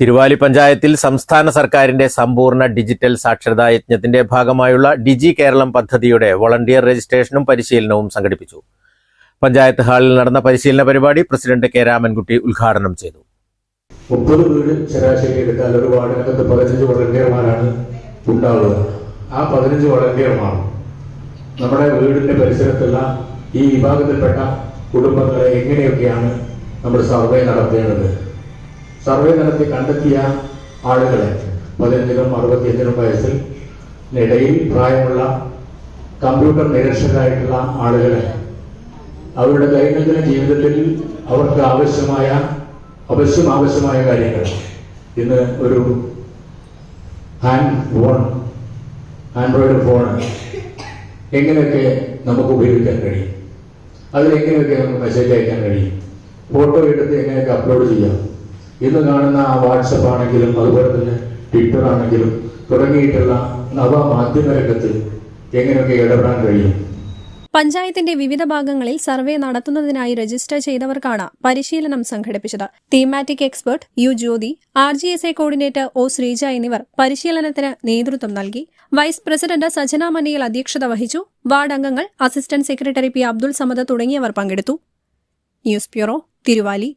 Thiruvali പഞ്ചായത്തിൽ സംസ്ഥാന സർക്കാരിന്റെ സമ്പൂർണ ഡിജിറ്റൽ സാക്ഷരതാ യജ്ഞത്തിന്റെ ഭാഗമായുള്ള ഡിജി കേരളം പദ്ധതിയുടെ വോളണ്ടിയർ രജിസ്ട്രേഷനും പരിശീലനവും സംഘടിപ്പിച്ചു. പഞ്ചായത്ത് ഹാളിൽ നടന്ന പരിശീലന പരിപാടി പ്രസിഡന്റ് കെ രാമൻകുട്ടി ഉദ്ഘാടനം ചെയ്തു. മുപ്പത് വീട് ശരാശരി എടുത്താൽ ഒരു വാർഡിനകത്ത് പതിനഞ്ച് വളണ്ടിയർമാരാണ് ഉണ്ടാവുക. ആ പതിനഞ്ച് വളണ്ടിയർമാർ നമ്മുടെ വീടിന്റെ പരിസരത്തുള്ള ഈ വിഭാഗത്തിൽപ്പെട്ട കുടുംബങ്ങളെ എങ്ങനെയൊക്കെയാണ് നമ്മൾ സർവേ നടത്തേണ്ടത്? സർവേ നടത്തി കണ്ടെത്തിയ ആളുകളെ പതിനഞ്ചിനും അറുപത്തിയഞ്ചിനും വയസ്സിൽ ഇടയിൽ പ്രായമുള്ള കമ്പ്യൂട്ടർ നിരക്ഷരായിട്ടുള്ള ആളുകളെ അവരുടെ ദൈനംദിന ജീവിതത്തിൽ അവർക്ക് ആവശ്യമായ അവശ്യം ആവശ്യമായ കാര്യങ്ങൾ. ഇന്ന് ഒരു ഹാൻഡ് ഫോൺ ആൻഡ്രോയിഡ് ഫോൺ എങ്ങനെയൊക്കെ നമുക്ക് ഉപയോഗിക്കാൻ കഴിയും? അതിലെങ്ങനെയൊക്കെ നമുക്ക് മെസ്സേജ് അയക്കാൻ കഴിയും? ഫോട്ടോ എടുത്ത് എങ്ങനെയൊക്കെ അപ്ലോഡ് ചെയ്യാം? ഇന്ന് കാണുന്ന ആ വാട്സപ്പ് ആണെങ്കിലും അതുപോലെ തന്നെ ട്വിറ്റർ ആണെങ്കിലും തുടങ്ങിയിട്ടുള്ള നവമാധ്യമ രംഗത്ത് എങ്ങനെയൊക്കെ ഇടപെടാൻ കഴിയും? പഞ്ചായത്തിന്റെ വിവിധ ഭാഗങ്ങളിൽ സർവേ നടത്തുന്നതിനായി രജിസ്റ്റർ ചെയ്തവർക്കാണ് പരിശീലനം സംഘടിപ്പിച്ചത്. Thematic expert U Jyothi R G S A coordinator O Sreeja എന്നിവർ പരിശീലനത്തിന് നേതൃത്വം നൽകി. വൈസ് പ്രസിഡന്റ് സജന മണിയിൽ അധ്യക്ഷത വഹിച്ചു. വാർഡ് അംഗങ്ങൾ assistant secretary P Abdul Samad തുടങ്ങിയവർ പങ്കെടുത്തു. News bureau Thiruvali.